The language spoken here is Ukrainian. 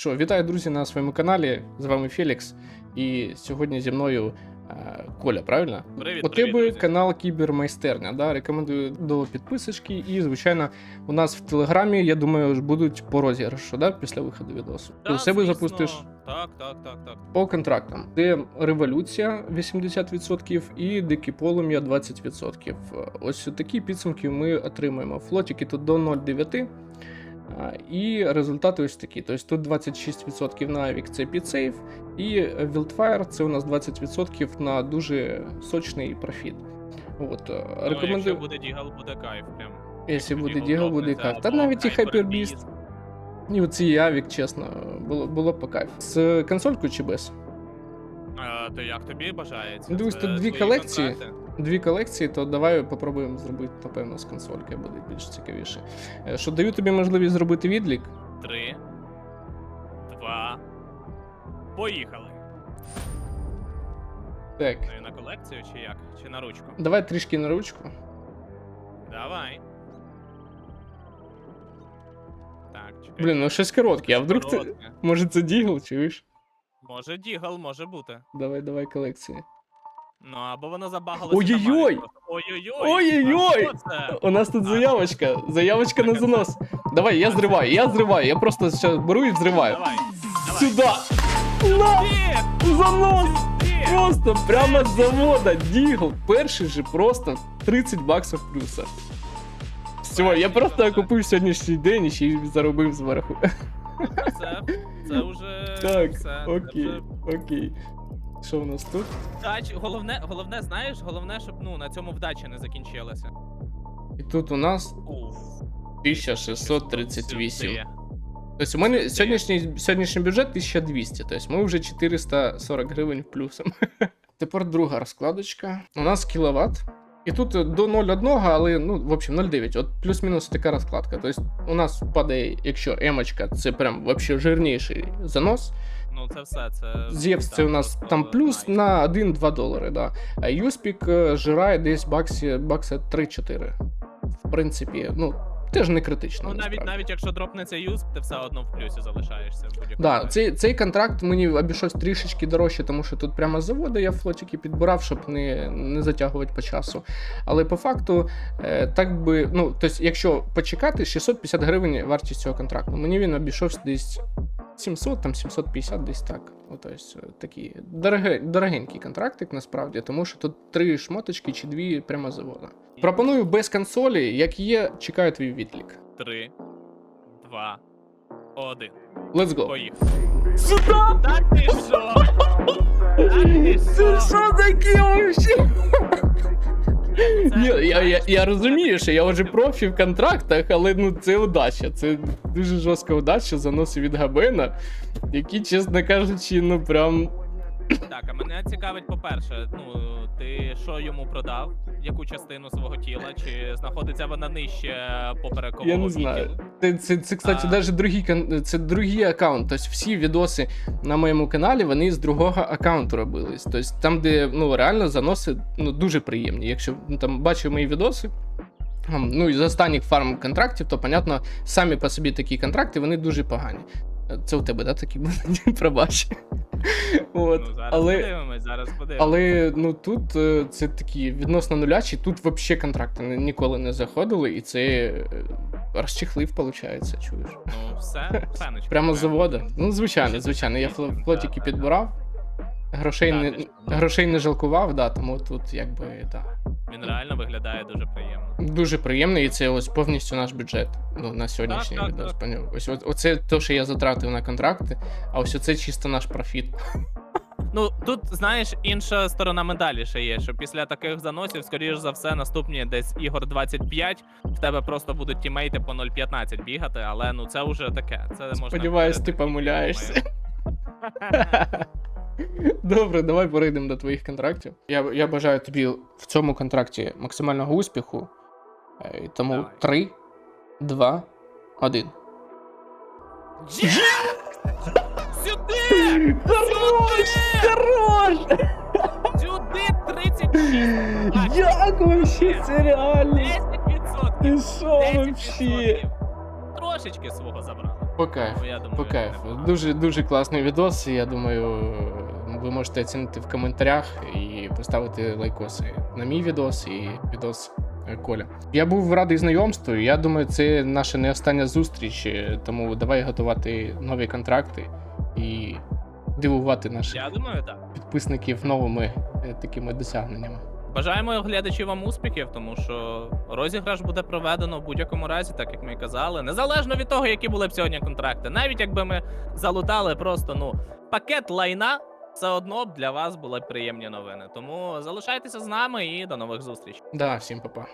Що, вітаю, друзі, на своєму каналі. З вами Фелікс. І сьогодні зі мною е, Коля, правильно? Привіт, У привіт, тебе друзі. канал Кібермайстерня. Да? Рекомендую до підписочки. І, звичайно, у нас в Телеграмі, я думаю, будуть по розіграшу, да? після виходу відосу. Ти у себе звісно. запустиш Так, так, так, так. по контрактам. Це революція 80% і дикі полум'я 20%. Ось такі підсумки ми отримаємо. Флотики тут до 0,9. І результати ось такі. Тобто тут 26% на Avik це підсейв, і Wildfire це у нас 20% на дуже сочний профіт. От, е, Ну, рекомендую. Якщо буде дігл, буде кайф прям. Якщо буде Дігл буде кайф. Та навіть і Hyper Hyperbeast. Beast. І оці Авік, чесно, було, було по кайф. З консолькою чи без? А, то як тобі бажається? Дивись, тут дві твої колекції. Дві колекції, то давай попробуємо зробити, напевно, з консолькою, буде більш цікавіше. Е, Що даю тобі можливість зробити відлік. Три, два. Поїхали. Так, Ну і на колекцію чи як? Чи на ручку? давай трішки на ручку. Давай. Так, чекай. Блін, ну щось коротке, а вдруг це. Може це дігл, чуєш? Може дігл, може бути. Давай, давай колекції. Ну або воно забагалося. Ой-ой-ой! на Марі просто. Ой-ой-ой! У нас тут заявочка. Заявочка на занос. Давай, я зриваю, я зриваю. Я просто зараз беру і взриваю. Давай, давай. Сюда! На! Занос! Просто прямо з завода. Дігл. Перший же просто 30 баксів плюса. Все, я просто окупив сьогоднішній день і ще й заробив зверху. Це, це вже Так, все. окей, вже окей. Що у нас тут? вдач- Головне, головне, знаєш, головне, щоб ну на цьому вдача не закінчилася. І тут у нас Уф. 1638. Тобто у мене сьогоднішній, сьогоднішній бюджет 1200, тобто ми вже 440 гривень плюсом. Тепер друга розкладочка. У нас кіловат. І тут до 0,1, але ну, в общем, 0,9. От плюс-мінус така розкладка. Тобто у нас падає, якщо емочка, це прям вообще жирніший занос. Ну це все, це. Зевс це у нас просто там плюс на 1-2 долари. Да. А Юспік е, жирає десь баксі, бакса 3-4. В принципі, ну, теж не критично. Ну навіть насправді. навіть якщо дропнеться юз, ти все одно в плюсі залишаєшся в. Да, цей, цей контракт мені обійшовся трішечки дорожче, тому що тут прямо з заводу я флотики підбирав, щоб не, не затягувати по часу. Але по факту, е, так би, ну, тобто, якщо почекати, 650 гривень вартість цього контракту. Мені він обійшовся десь 700, там 750, десь так. Ну, тобто, е, такі дороге, дорогенький контрактик насправді, тому що тут три шмоточки чи дві прямо з заводу. Пропоную без консолі, як є, чекаю твій відлік. Три, два, один. Let's go. Поїхали. Сюда! Та ти що? Та ти Це що? що таке вообще? Ні, я, я, я розумію, що я вже профі в контрактах, але ну це удача. Це дуже жорстка удача заносив від Габена, який, чесно кажучи, ну прям. Так, а мене цікавить, по-перше, ну ти що йому продав? Яку частину свого тіла? Чи знаходиться вона нижче поперекового Я не знаю. відділу? Це, це, це кстати, А. навіть другий це другий аккаунт. Тобто всі відоси на моєму каналі вони з другого аккаунту робились. Тобто там, де ну реально заноси ну, дуже приємні. Якщо ну, там бачив мої відоси. Ну, із останніх фарм контрактів, то, понятно, самі по собі такі контракти, вони дуже погані. Це у тебе, да, такі будуть? Пробач. От. Ну, зараз але, подивимось, зараз подивимось. але ну тут е, це такі відносно нулячі, тут взагалі контракти ні- ніколи не заходили, і це е, розчехлив, виходить, чуєш. Ну, все, пеночка. Прямо з заводу. Ну, звичайно, звичайно. Я фло- підбирав. Грошей, Да, не, ти ж- грошей не жалкував, да, тому тут якби так. Він реально виглядає дуже приємно. Дуже приємно, і це ось повністю наш бюджет ну, на сьогоднішній Так, відос. так. Ось оце те, що я затратив на контракти, а ось це чисто наш профіт. Ну тут знаєш, інша сторона медалі ще є, що після таких заносів, скоріш за все, наступні десь ігор 25, в тебе просто будуть тімейти по 0.15 бігати, але ну це вже таке. Це можна. Сподіваюсь, ти помиляєшся. Добре, давай перейдемо до твоїх контрактів. Я, я бажаю тобі в цьому контракті максимального успіху. Е, Тому Давай. 3, 2, 1. Сюди! Хорош! Хорош! Сюди 36! Як вообще це реально? 10%! Ти що 10%. вообще? Трошечки свого забрали. По кайфу. Я думаю, По кайфу. Дуже дуже класний відос. Я думаю, ви можете оцінити в коментарях і поставити лайкоси на мій відос і відос е, Коля. Я був радий знайомству. Я думаю, це наша не остання зустріч. е, Тому давай готувати нові контракти і дивувати наших Я думаю, так. підписників новими е, такими досягненнями. Бажаємо глядачі вам успіхів, тому що розіграш буде проведено в будь-якому разі, так як ми і казали, незалежно від того, які були б сьогодні контракти. Навіть якби ми залутали просто ну пакет лайна, все одно б для вас були приємні новини. Тому залишайтеся з нами і до нових зустрічей. Да, всім па-па.